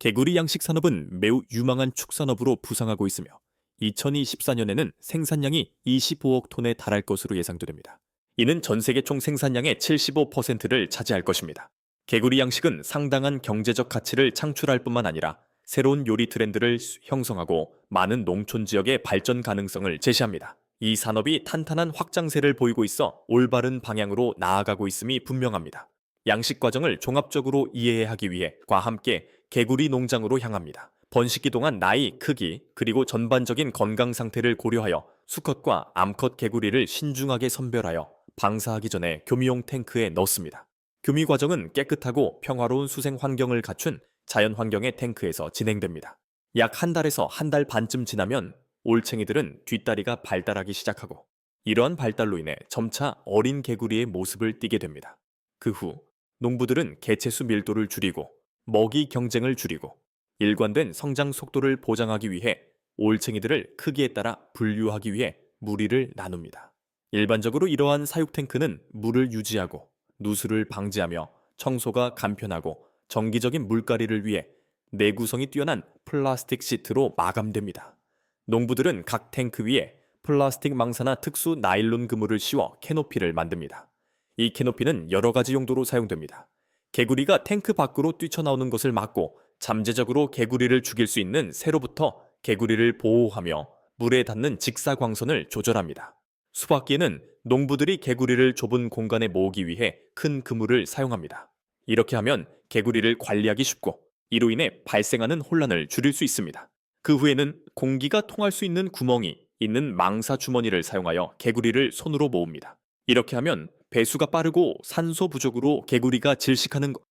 개구리 양식 산업은 매우 유망한 축산업으로 부상하고 있으며 2024년에는 생산량이 25억 톤에 달할 것으로 예상됩니다. 이는 전 세계 총 생산량의 75%를 차지할 것입니다. 개구리 양식은 상당한 경제적 가치를 창출할 뿐만 아니라 새로운 요리 트렌드를 형성하고 많은 농촌 지역의 발전 가능성을 제시합니다. 이 산업이 탄탄한 확장세를 보이고 있어 올바른 방향으로 나아가고 있음이 분명합니다. 양식 과정을 종합적으로 이해하기 위해 과 함께 개구리 농장으로 향합니다. 번식기 동안 나이, 크기, 그리고 전반적인 건강 상태를 고려하여 수컷과 암컷 개구리를 신중하게 선별하여 방사하기 전에 교미용 탱크에 넣습니다. 교미 과정은 깨끗하고 평화로운 수생 환경을 갖춘 자연 환경의 탱크에서 진행됩니다. 약 한 달에서 한 달 반쯤 지나면 올챙이들은 뒷다리가 발달하기 시작하고 이러한 발달로 인해 점차 어린 개구리의 모습을 띠게 됩니다. 그 후 농부들은 개체수 밀도를 줄이고 먹이 경쟁을 줄이고 일관된 성장 속도를 보장하기 위해 올챙이들을 크기에 따라 분류하기 위해 무리를 나눕니다. 일반적으로 이러한 사육 탱크는 물을 유지하고 누수를 방지하며 청소가 간편하고 정기적인 물갈이를 위해 내구성이 뛰어난 플라스틱 시트로 마감됩니다. 농부들은 각 탱크 위에 플라스틱 망사나 특수 나일론 그물을 씌워 캐노피를 만듭니다. 이 캐노피는 여러 가지 용도로 사용됩니다. 개구리가 탱크 밖으로 뛰쳐나오는 것을 막고 잠재적으로 개구리를 죽일 수 있는 새로부터 개구리를 보호하며 물에 닿는 직사광선을 조절합니다. 수박기에는 농부들이 개구리를 좁은 공간에 모으기 위해 큰 그물을 사용합니다. 이렇게 하면 개구리를 관리하기 쉽고 이로 인해 발생하는 혼란을 줄일 수 있습니다. 그 후에는 공기가 통할 수 있는 구멍이 있는 망사 주머니를 사용하여 개구리를 손으로 모읍니다. 이렇게 하면 배수가 빠르고 산소 부족으로 개구리가 질식하는 것-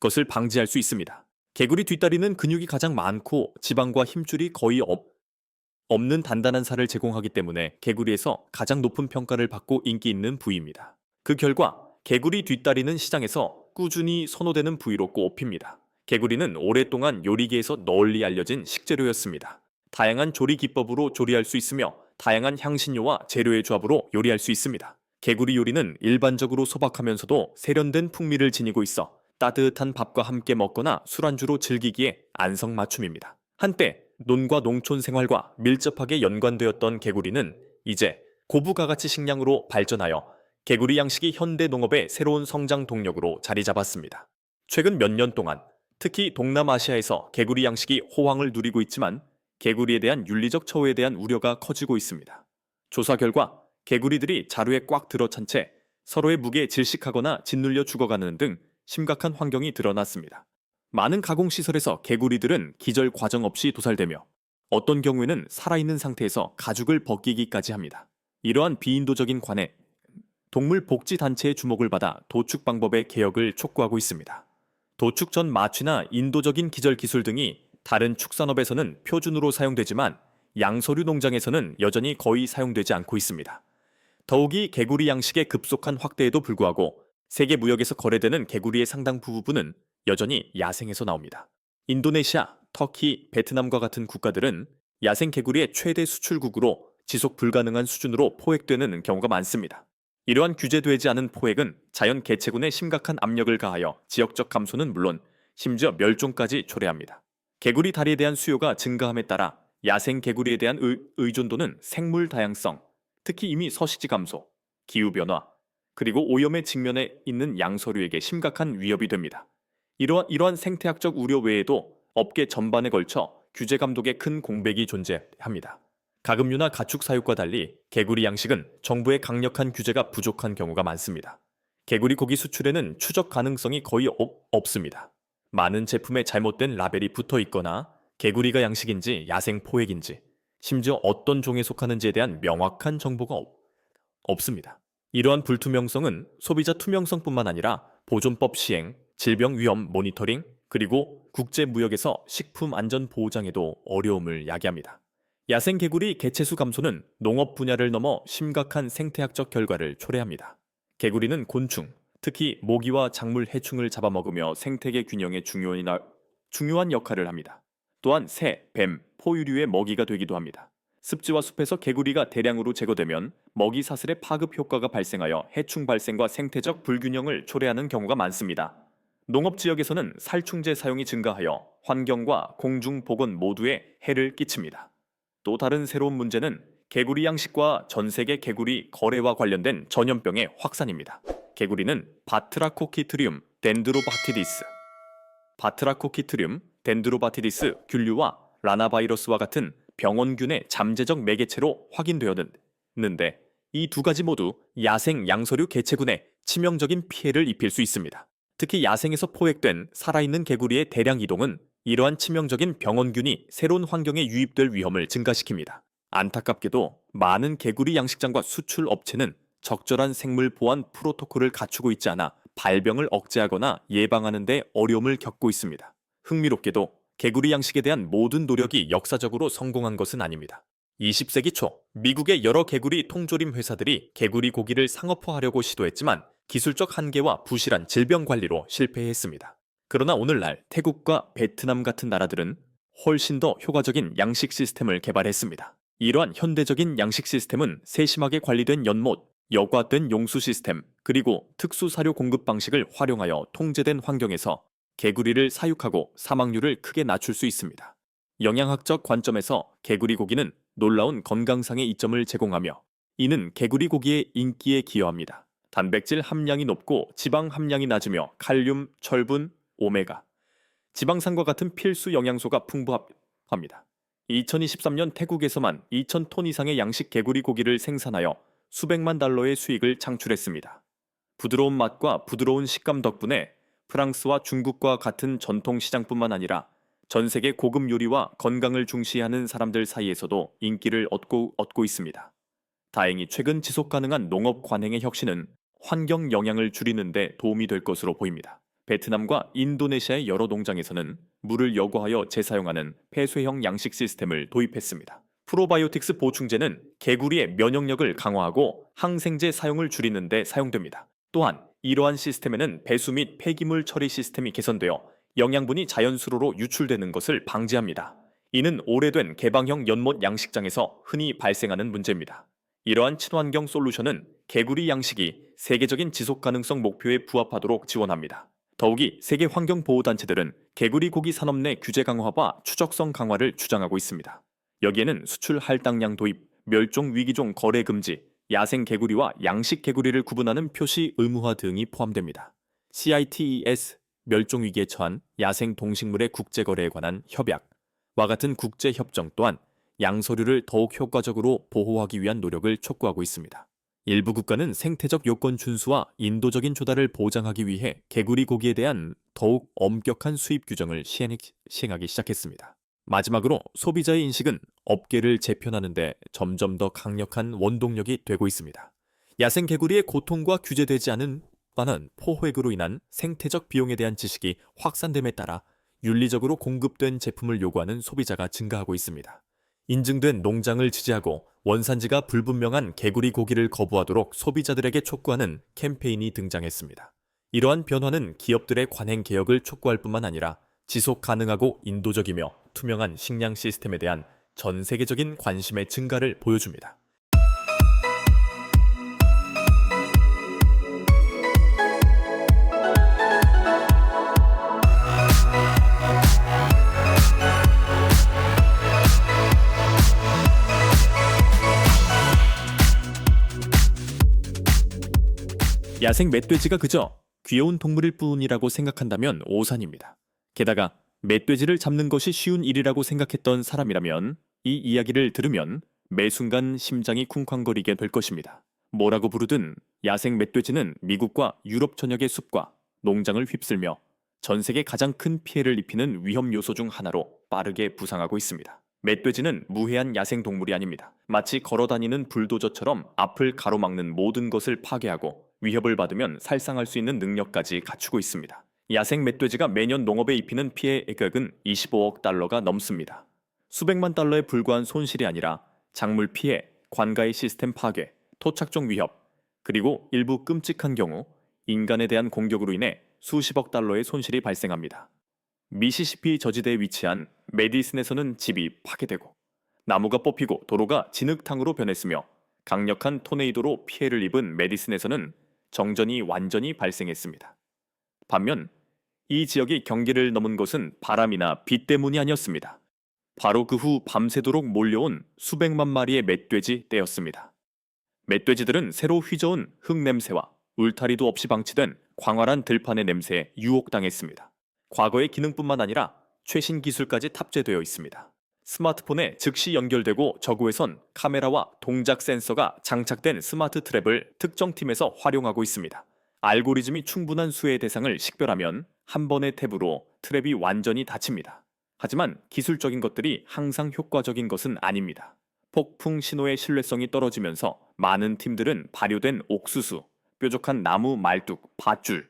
것을 방지할 수 있습니다. 개구리 뒷다리는 근육이 가장 많고 지방과 힘줄이 거의 없, 없는 단단한 살을 제공하기 때문에 개구리에서 가장 높은 평가를 받고 인기 있는 부위입니다. 그 결과 개구리 뒷다리는 시장에서 꾸준히 선호되는 부위로 꼽힙니다. 개구리는 오랫동안 요리계에서 널리 알려진 식재료였습니다. 다양한 조리 기법으로 조리할 수 있으며 다양한 향신료와 재료의 조합으로 요리할 수 있습니다. 개구리 요리는 일반적으로 소박하면서도 세련된 풍미를 지니고 있어 따뜻한 밥과 함께 먹거나 술안주로 즐기기에 안성맞춤입니다. 한때 논과 농촌 생활과 밀접하게 연관되었던 개구리는 이제 고부가가치 식량으로 발전하여 개구리 양식이 현대 농업의 새로운 성장 동력으로 자리 잡았습니다. 최근 몇 년 동안 특히 동남아시아에서 개구리 양식이 호황을 누리고 있지만 개구리에 대한 윤리적 처우에 대한 우려가 커지고 있습니다. 조사 결과 개구리들이 자루에 꽉 들어찬 채 서로의 무게에 질식하거나 짓눌려 죽어가는 등 심각한 환경이 드러났습니다. 많은 가공시설에서 개구리들은 기절 과정 없이 도살되며 어떤 경우에는 살아있는 상태에서 가죽을 벗기기까지 합니다. 이러한 비인도적인 관해 동물 복지 단체의 주목을 받아 도축 방법의 개혁을 촉구하고 있습니다. 도축 전 마취나 인도적인 기절 기술 등이 다른 축산업에서는 표준으로 사용되지만 양서류 농장에서는 여전히 거의 사용되지 않고 있습니다. 더욱이 개구리 양식의 급속한 확대에도 불구하고 세계 무역에서 거래되는 개구리의 상당 부분은 여전히 야생에서 나옵니다. 인도네시아, 터키, 베트남과 같은 국가들은 야생 개구리의 최대 수출국으로 지속 불가능한 수준으로 포획되는 경우가 많습니다. 이러한 규제되지 않은 포획은 자연 개체군에 심각한 압력을 가하여 지역적 감소는 물론 심지어 멸종까지 초래합니다. 개구리 다리에 대한 수요가 증가함에 따라 야생 개구리에 대한 의, 의존도는 생물 다양성, 특히 이미 서식지 감소, 기후 변화, 그리고 오염에 직면해 있는 양서류에게 심각한 위협이 됩니다. 이러한, 이러한 생태학적 우려 외에도 업계 전반에 걸쳐 규제 감독에 큰 공백이 존재합니다. 가금류나 가축 사육과 달리 개구리 양식은 정부의 강력한 규제가 부족한 경우가 많습니다. 개구리 고기 수출에는 추적 가능성이 거의 없, 없습니다. 많은 제품에 잘못된 라벨이 붙어 있거나 개구리가 양식인지 야생 포획인지 심지어 어떤 종에 속하는지에 대한 명확한 정보가 없, 없습니다. 이러한 불투명성은 소비자 투명성뿐만 아니라 보존법 시행, 질병 위험 모니터링, 그리고 국제 무역에서 식품 안전 보장에도 어려움을 야기합니다. 야생 개구리 개체수 감소는 농업 분야를 넘어 심각한 생태학적 결과를 초래합니다. 개구리는 곤충, 특히 모기와 작물 해충을 잡아먹으며 생태계 중요한, 중요한 역할을 합니다. 또한 새, 뱀, 포유류의 먹이가 되기도 합니다. 습지와 숲에서 개구리가 대량으로 제거되면 먹이 사슬의 파급 효과가 발생하여 해충 발생과 생태적 불균형을 초래하는 경우가 많습니다. 농업 지역에서는 살충제 사용이 증가하여 환경과 공중 보건 모두에 해를 끼칩니다. 또 다른 새로운 문제는 개구리 양식과 전 세계 개구리 거래와 관련된 전염병의 확산입니다. 개구리는 바트라코키트리움 덴드로바티디스, 바트라코키트리움 덴드로바티디스 균류와 라나바이러스와 같은 병원균의 잠재적 매개체로 확인되었는데 이 두 가지 모두 야생 양서류 개체군에 치명적인 피해를 입힐 수 있습니다. 특히 야생에서 포획된 살아있는 개구리의 대량 이동은 이러한 치명적인 병원균이 새로운 환경에 유입될 위험을 증가시킵니다. 안타깝게도 많은 개구리 양식장과 수출 업체는 적절한 생물 보안 프로토콜을 갖추고 있지 않아 발병을 억제하거나 예방하는 데 어려움을 겪고 있습니다. 흥미롭게도 개구리 양식에 대한 모든 노력이 역사적으로 성공한 것은 아닙니다. 20세기 초 미국의 여러 개구리 통조림 회사들이 개구리 고기를 상업화하려고 시도했지만 기술적 한계와 부실한 질병 관리로 실패했습니다. 그러나 오늘날 태국과 베트남 같은 나라들은 훨씬 더 효과적인 양식 시스템을 개발했습니다. 이러한 현대적인 양식 시스템은 세심하게 관리된 연못, 여과된 용수 시스템, 그리고 특수 사료 공급 방식을 활용하여 통제된 환경에서 개구리를 사육하고 사망률을 크게 낮출 수 있습니다. 영양학적 관점에서 개구리 고기는 놀라운 건강상의 이점을 제공하며 이는 개구리 고기의 인기에 기여합니다. 단백질 함량이 높고 지방 함량이 낮으며 칼륨, 철분, 오메가, 지방산과 같은 필수 영양소가 풍부합니다. 2023년 태국에서만 2,000톤 이상의 양식 개구리 고기를 생산하여 수백만 달러의 수익을 창출했습니다. 부드러운 맛과 부드러운 식감 덕분에 프랑스와 중국과 같은 전통 시장뿐만 아니라 전 세계 고급 요리와 건강을 중시하는 사람들 사이에서도 인기를 얻고, 얻고 있습니다. 다행히 최근 지속 가능한 농업 관행의 혁신은 환경 영향을 줄이는 데 도움이 될 것으로 보입니다. 베트남과 인도네시아의 여러 농장에서는 물을 여과하여 재사용하는 폐쇄형 양식 시스템을 도입했습니다. 프로바이오틱스 보충제는 개구리의 면역력을 강화하고 항생제 사용을 줄이는 데 사용됩니다. 또한 이러한 시스템에는 배수 및 폐기물 처리 시스템이 개선되어 영양분이 자연수로로 유출되는 것을 방지합니다. 이는 오래된 개방형 연못 양식장에서 흔히 발생하는 문제입니다. 이러한 친환경 솔루션은 개구리 양식이 세계적인 지속 가능성 목표에 부합하도록 지원합니다. 더욱이 세계 환경 보호 단체들은 개구리 고기 산업 내 규제 강화와 추적성 강화를 주장하고 있습니다. 여기에는 수출 할당량 도입, 멸종 위기종 거래 금지, 야생 개구리와 양식 개구리를 구분하는 표시 의무화 등이 포함됩니다. CITES 멸종 위기에 처한 야생 동식물의 국제 거래에 관한 협약과 같은 국제 협정 또한 양서류를 더욱 효과적으로 보호하기 위한 노력을 촉구하고 있습니다. 일부 국가는 생태적 요건 준수와 인도적인 조달을 보장하기 위해 개구리 고기에 대한 더욱 엄격한 수입 규정을 시행하기 시작했습니다. 마지막으로 소비자의 인식은 업계를 재편하는데 점점 더 강력한 원동력이 되고 있습니다. 야생 개구리의 고통과 규제되지 않은 바는 포획으로 인한 생태적 비용에 대한 지식이 확산됨에 따라 윤리적으로 공급된 제품을 요구하는 소비자가 증가하고 있습니다. 인증된 농장을 지지하고 원산지가 불분명한 개구리 고기를 거부하도록 소비자들에게 촉구하는 캠페인이 등장했습니다. 이러한 변화는 기업들의 관행 개혁을 촉구할 뿐만 아니라 지속 가능하고 인도적이며 투명한 식량 시스템에 대한 전 세계적인 관심의 증가를 보여줍니다. 야생 멧돼지가 그저 귀여운 동물일 뿐이라고 생각한다면 오산입니다. 게다가 멧돼지를 잡는 것이 쉬운 일이라고 생각했던 사람이라면 이 이야기를 들으면 매 순간 심장이 쿵쾅거리게 될 것입니다. 뭐라고 부르든 야생 멧돼지는 미국과 유럽 전역의 숲과 농장을 휩쓸며 전 세계 가장 큰 피해를 입히는 위험 요소 중 하나로 빠르게 부상하고 있습니다. 멧돼지는 무해한 야생 동물이 아닙니다. 마치 걸어 다니는 불도저처럼 앞을 가로막는 모든 것을 파괴하고 위협을 받으면 살상할 수 있는 능력까지 갖추고 있습니다. 야생 멧돼지가 매년 농업에 입히는 피해액은 25억 달러가 넘습니다. 수백만 달러에 불과한 손실이 아니라 작물 피해, 관가의 시스템 파괴, 토착종 위협, 그리고 일부 끔찍한 경우 인간에 대한 공격으로 인해 수십억 달러의 손실이 발생합니다. 미시시피 저지대에 위치한 메디슨에서는 집이 파괴되고 나무가 뽑히고 도로가 진흙탕으로 변했으며 강력한 토네이도로 피해를 입은 메디슨에서는 정전이 완전히 발생했습니다. 반면 이 지역이 경계를 넘은 것은 바람이나 비 때문이 아니었습니다. 바로 그 후 밤새도록 몰려온 수백만 마리의 멧돼지 떼였습니다. 멧돼지들은 새로 휘저은 흙 냄새와 울타리도 없이 방치된 광활한 들판의 냄새에 유혹당했습니다. 과거의 기능뿐만 아니라 최신 기술까지 탑재되어 있습니다. 스마트폰에 즉시 연결되고 저구에선 카메라와 동작 센서가 장착된 스마트 트랩을 특정 팀에서 활용하고 있습니다. 알고리즘이 충분한 수의 대상을 식별하면 한 번의 탭으로 트랩이 완전히 닫힙니다. 하지만 기술적인 것들이 항상 효과적인 것은 아닙니다. 폭풍 신호의 신뢰성이 떨어지면서 많은 팀들은 발효된 옥수수, 뾰족한 나무 말뚝, 밧줄,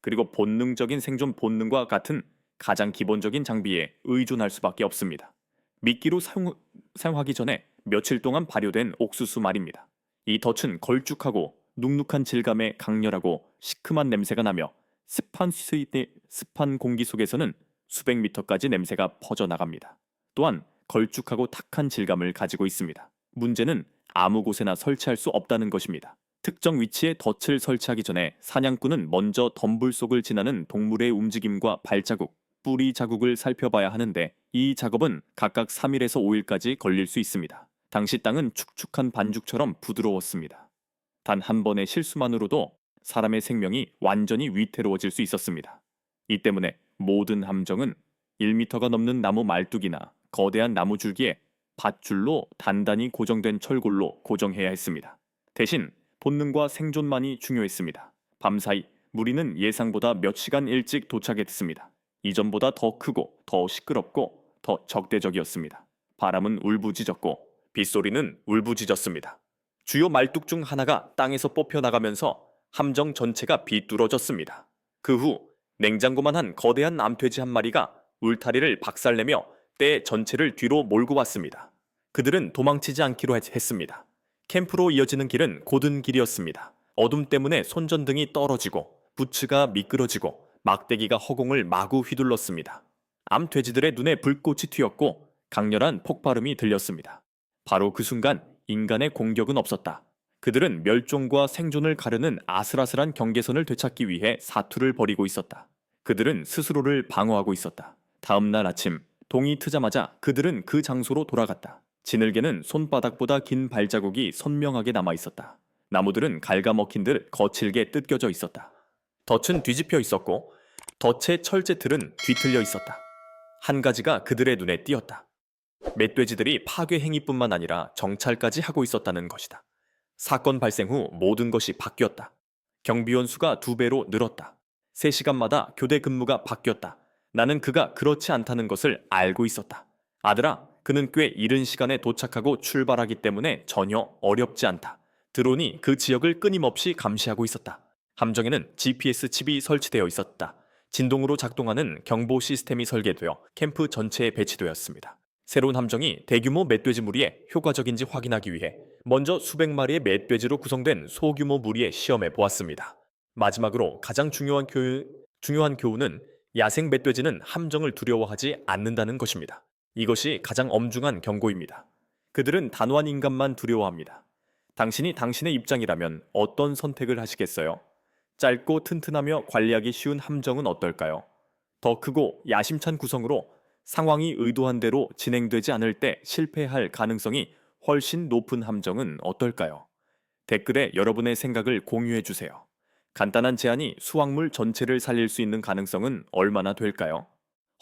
그리고 본능적인 생존 본능과 같은 가장 기본적인 장비에 의존할 수밖에 없습니다. 미끼로 사용, 사용하기 전에 며칠 동안 발효된 옥수수 말입니다. 이 덫은 걸쭉하고 눅눅한 질감에 강렬하고 시큼한 냄새가 나며 습한 수의 습한 공기 속에서는 수백 미터까지 냄새가 퍼져나갑니다. 또한 걸쭉하고 탁한 질감을 가지고 있습니다. 문제는 아무 곳에나 설치할 수 없다는 것입니다. 특정 위치에 덫을 설치하기 전에 사냥꾼은 먼저 덤불 속을 지나는 동물의 움직임과 발자국, 뿌리 자국을 살펴봐야 하는데 이 작업은 각각 3일에서 5일까지 걸릴 수 있습니다. 당시 땅은 축축한 반죽처럼 부드러웠습니다. 단 한 번의 실수만으로도 사람의 생명이 완전히 위태로워질 수 있었습니다. 이 때문에 모든 함정은 1미터가 넘는 나무 말뚝이나 거대한 나무 줄기에 밧줄로 단단히 고정된 철골로 고정해야 했습니다. 대신 본능과 생존만이 중요했습니다. 밤사이 무리는 예상보다 몇 시간 일찍 도착했습니다. 이전보다 더 크고 더 시끄럽고 더 적대적이었습니다. 바람은 울부짖었고 빗소리는 울부짖었습니다. 주요 말뚝 중 하나가 땅에서 뽑혀 나가면서 함정 전체가 비뚤어졌습니다. 그 후 냉장고만 한 거대한 암돼지 한 마리가 울타리를 박살내며 때 전체를 뒤로 몰고 왔습니다. 그들은 도망치지 않기로 했- 했습니다. 캠프로 이어지는 길은 고든 길이었습니다. 어둠 때문에 손전등이 떨어지고 부츠가 미끄러지고 막대기가 허공을 마구 휘둘렀습니다. 암돼지들의 눈에 불꽃이 튀었고 강렬한 폭발음이 들렸습니다. 바로 그 순간 인간의 공격은 없었다. 그들은 멸종과 생존을 가르는 아슬아슬한 경계선을 되찾기 위해 사투를 벌이고 있었다. 그들은 스스로를 방어하고 있었다. 다음 날 아침 동이 트자마자 그들은 그 장소로 돌아갔다. 지늘개는 손바닥보다 긴 발자국이 선명하게 남아 있었다. 나무들은 갉아먹힌 듯 거칠게 뜯겨져 있었다. 덫은 뒤집혀 있었고 덫의 철제 틀은 뒤틀려 있었다. 한 가지가 그들의 눈에 띄었다. 멧돼지들이 파괴 행위뿐만 아니라 정찰까지 하고 있었다는 것이다. 사건 발생 후 모든 것이 바뀌었다. 경비원 수가 두 배로 늘었다. 3시간마다 교대 근무가 바뀌었다. 나는 그가 그렇지 않다는 것을 알고 있었다. 아들아, 그는 꽤 이른 시간에 도착하고 출발하기 때문에 전혀 어렵지 않다. 드론이 그 지역을 끊임없이 감시하고 있었다. 함정에는 GPS 칩이 설치되어 있었다. 진동으로 작동하는 경보 시스템이 설계되어 캠프 전체에 배치되었습니다. 새로운 함정이 대규모 멧돼지 무리에 효과적인지 확인하기 위해 먼저 수백 마리의 멧돼지로 구성된 소규모 무리에 시험해 보았습니다. 마지막으로 가장 중요한 교훈, 중요한 교훈은 야생 멧돼지는 함정을 두려워하지 않는다는 것입니다. 이것이 가장 엄중한 경고입니다. 그들은 단호한 인간만 두려워합니다. 당신이 당신의 입장이라면 어떤 선택을 하시겠어요? 짧고 튼튼하며 관리하기 쉬운 함정은 어떨까요? 더 크고 야심찬 구성으로 상황이 의도한 대로 진행되지 않을 때 실패할 가능성이 훨씬 높은 함정은 어떨까요? 댓글에 여러분의 생각을 공유해 주세요. 간단한 제안이 수확물 전체를 살릴 수 있는 가능성은 얼마나 될까요?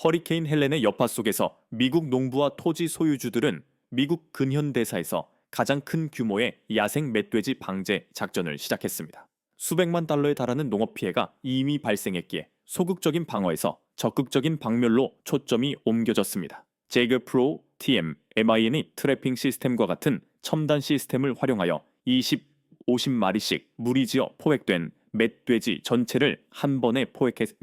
허리케인 헬렌의 여파 속에서 미국 농부와 토지 소유주들은 미국 근현대사에서 가장 큰 규모의 야생 멧돼지 방제 작전을 시작했습니다. 수백만 달러에 달하는 농업 피해가 이미 발생했기에 소극적인 방어에서 적극적인 방멸로 초점이 옮겨졌습니다. 제그 프로, TM, MIN이 트래핑 시스템과 같은 첨단 시스템을 활용하여 20, 50마리씩 무리지어 포획된 멧돼지 전체를 한 번에 포획했,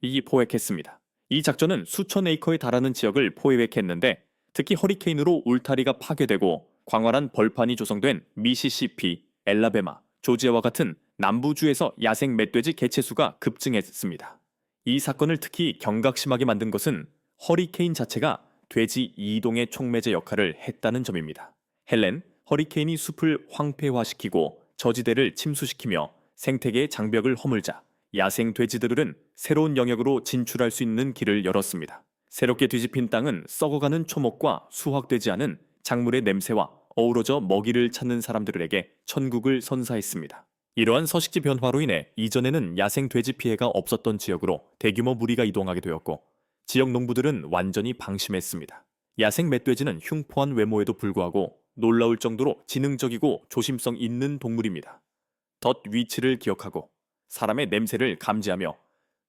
이 포획했습니다. 이 작전은 수천 에이커에 달하는 지역을 포획했는데 특히 허리케인으로 울타리가 파괴되고 광활한 벌판이 조성된 미시시피, 엘라베마, 조지아와 같은 남부주에서 야생 멧돼지 개체수가 급증했습니다. 이 사건을 특히 경각심하게 만든 것은 허리케인 자체가 돼지 이동의 촉매제 역할을 했다는 점입니다. 헬렌, 허리케인이 숲을 황폐화시키고 저지대를 침수시키며 생태계의 장벽을 허물자 야생 돼지들은 새로운 영역으로 진출할 수 있는 길을 열었습니다. 새롭게 뒤집힌 땅은 썩어가는 초목과 수확되지 않은 작물의 냄새와 어우러져 먹이를 찾는 사람들에게 천국을 선사했습니다. 이러한 서식지 변화로 인해 이전에는 야생 돼지 피해가 없었던 지역으로 대규모 무리가 이동하게 되었고 지역 농부들은 완전히 방심했습니다. 야생 멧돼지는 흉포한 외모에도 불구하고 놀라울 정도로 지능적이고 조심성 있는 동물입니다. 덫 위치를 기억하고 사람의 냄새를 감지하며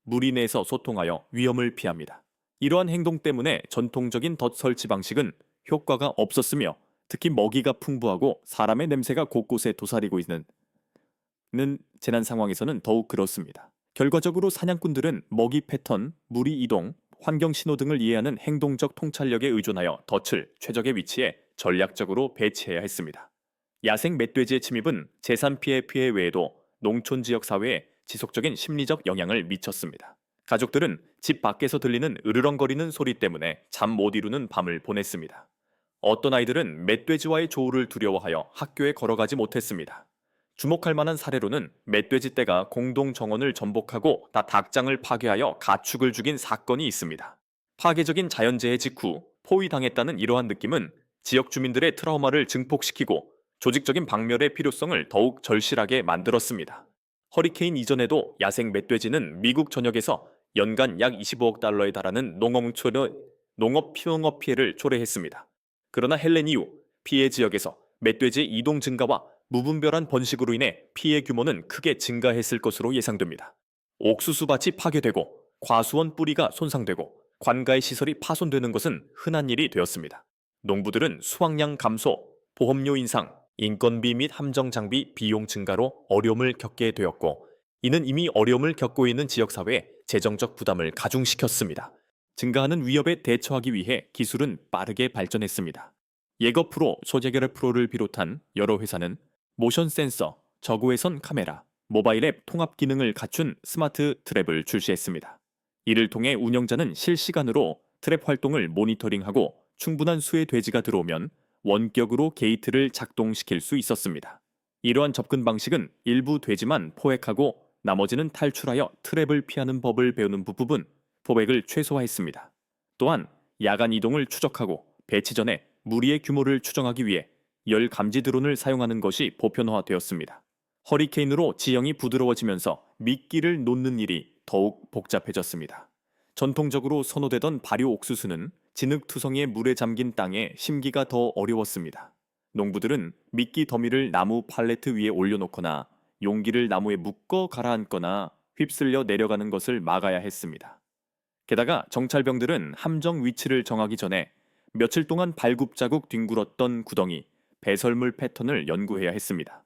무리 내에서 소통하여 위험을 피합니다. 이러한 행동 때문에 전통적인 덫 설치 방식은 효과가 없었으며 특히 먹이가 풍부하고 사람의 냄새가 곳곳에 도사리고 있는 는 재난 상황에서는 더욱 그렇습니다. 결과적으로 사냥꾼들은 먹이 패턴, 무리 이동, 환경 신호 등을 이해하는 행동적 통찰력에 의존하여 덫을 최적의 위치에 전략적으로 배치해야 했습니다. 야생 멧돼지의 침입은 재산 피해 피해 외에도 농촌 지역 사회에 지속적인 심리적 영향을 미쳤습니다. 가족들은 집 밖에서 들리는 으르렁거리는 소리 때문에 잠 못 이루는 밤을 보냈습니다. 어떤 아이들은 멧돼지와의 조우를 두려워하여 학교에 걸어가지 못했습니다. 주목할 만한 사례로는 멧돼지 떼가 공동 정원을 전복하고 다 닭장을 파괴하여 가축을 죽인 사건이 있습니다. 파괴적인 자연재해 직후 포위당했다는 이러한 느낌은 지역 주민들의 트라우마를 증폭시키고 조직적인 박멸의 필요성을 더욱 절실하게 만들었습니다. 허리케인 이전에도 야생 멧돼지는 미국 전역에서 연간 약 25억 달러에 달하는 농업 피용업 피해를 초래했습니다. 그러나 헬렌 이후 피해 지역에서 멧돼지 이동 증가와 무분별한 번식으로 인해 피해 규모는 크게 증가했을 것으로 예상됩니다. 옥수수밭이 파괴되고 과수원 뿌리가 손상되고 관가의 시설이 파손되는 것은 흔한 일이 되었습니다. 농부들은 수확량 감소, 보험료 인상, 인건비 및 함정 장비 비용 증가로 어려움을 겪게 되었고 이는 이미 어려움을 겪고 있는 지역 사회에 재정적 부담을 가중시켰습니다. 증가하는 위협에 대처하기 위해 기술은 빠르게 발전했습니다. 예거 프로, 소재결합 프로를 비롯한 여러 회사는 모션 센서, 저고해선 카메라, 모바일 앱 통합 기능을 갖춘 스마트 트랩을 출시했습니다. 이를 통해 운영자는 실시간으로 트랩 활동을 모니터링하고 충분한 수의 돼지가 들어오면 원격으로 게이트를 작동시킬 수 있었습니다. 이러한 접근 방식은 일부 돼지만 포획하고 나머지는 탈출하여 트랩을 피하는 법을 배우는 부분 포획을 최소화했습니다. 또한 야간 이동을 추적하고 배치 전에 무리의 규모를 추정하기 위해 열 감지 드론을 사용하는 것이 보편화되었습니다. 허리케인으로 지형이 부드러워지면서 미끼를 놓는 일이 더욱 복잡해졌습니다. 전통적으로 선호되던 발효 옥수수는 진흙투성이의 물에 잠긴 땅에 심기가 더 어려웠습니다. 농부들은 미끼 더미를 나무 팔레트 위에 올려놓거나 용기를 나무에 묶어 가라앉거나 휩쓸려 내려가는 것을 막아야 했습니다. 게다가 정찰병들은 함정 위치를 정하기 전에 며칠 동안 발굽자국 뒹굴었던 구덩이, 배설물 패턴을 연구해야 했습니다.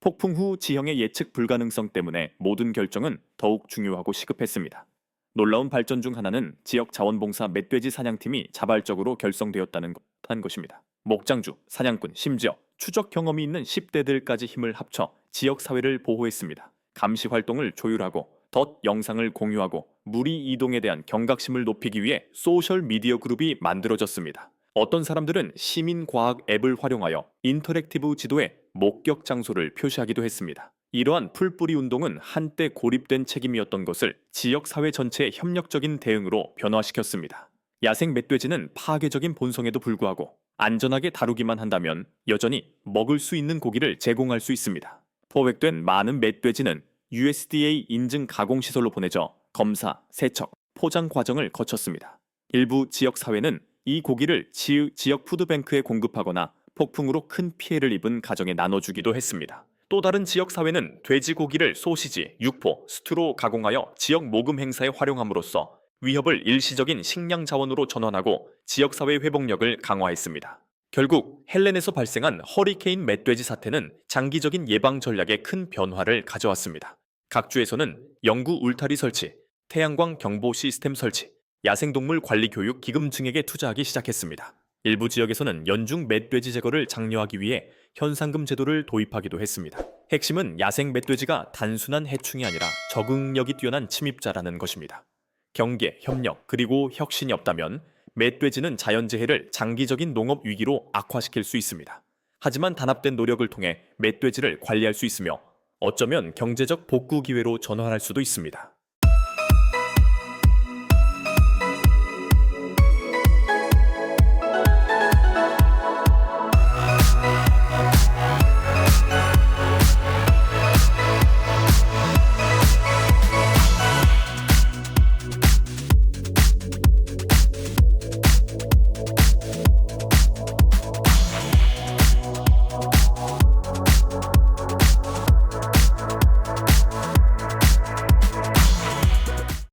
폭풍 후 지형의 예측 불가능성 때문에 모든 결정은 더욱 중요하고 시급했습니다. 놀라운 발전 중 하나는 지역 자원봉사 멧돼지 사냥팀이 자발적으로 결성되었다는 한 것입니다. 목장주, 사냥꾼, 심지어 추적 경험이 있는 10대들까지 힘을 합쳐 지역 사회를 보호했습니다. 감시 활동을 조율하고 덫 영상을 공유하고 무리 이동에 대한 경각심을 높이기 위해 소셜 미디어 그룹이 만들어졌습니다. 어떤 사람들은 시민 과학 앱을 활용하여 인터랙티브 지도에 목격 장소를 표시하기도 했습니다. 이러한 풀뿌리 운동은 한때 고립된 책임이었던 것을 지역 사회 전체의 협력적인 대응으로 변화시켰습니다. 야생 멧돼지는 파괴적인 본성에도 불구하고 안전하게 다루기만 한다면 여전히 먹을 수 있는 고기를 제공할 수 있습니다. 포획된 많은 멧돼지는 USDA 인증 가공 시설로 보내져 검사, 세척, 포장 과정을 거쳤습니다. 일부 지역 사회는 이 고기를 지, 지역 푸드뱅크에 공급하거나 폭풍으로 큰 피해를 입은 가정에 나눠주기도 했습니다. 또 다른 지역 사회는 돼지고기를 소시지, 육포, 스튜로 가공하여 지역 모금 행사에 활용함으로써 위협을 일시적인 식량 자원으로 전환하고 지역 사회 회복력을 강화했습니다. 결국 헬렌에서 발생한 허리케인 멧돼지 사태는 장기적인 예방 전략에 큰 변화를 가져왔습니다. 각 주에서는 영구 울타리 설치, 태양광 경보 시스템 설치, 야생동물 관리 교육 기금 증액에 투자하기 시작했습니다. 일부 지역에서는 연중 멧돼지 제거를 장려하기 위해 현상금 제도를 도입하기도 했습니다. 핵심은 야생 멧돼지가 단순한 해충이 아니라 적응력이 뛰어난 침입자라는 것입니다. 경계, 협력, 그리고 혁신이 없다면 멧돼지는 자연재해를 장기적인 농업 위기로 악화시킬 수 있습니다. 하지만 단합된 노력을 통해 멧돼지를 관리할 수 있으며 어쩌면 경제적 복구 기회로 전환할 수도 있습니다.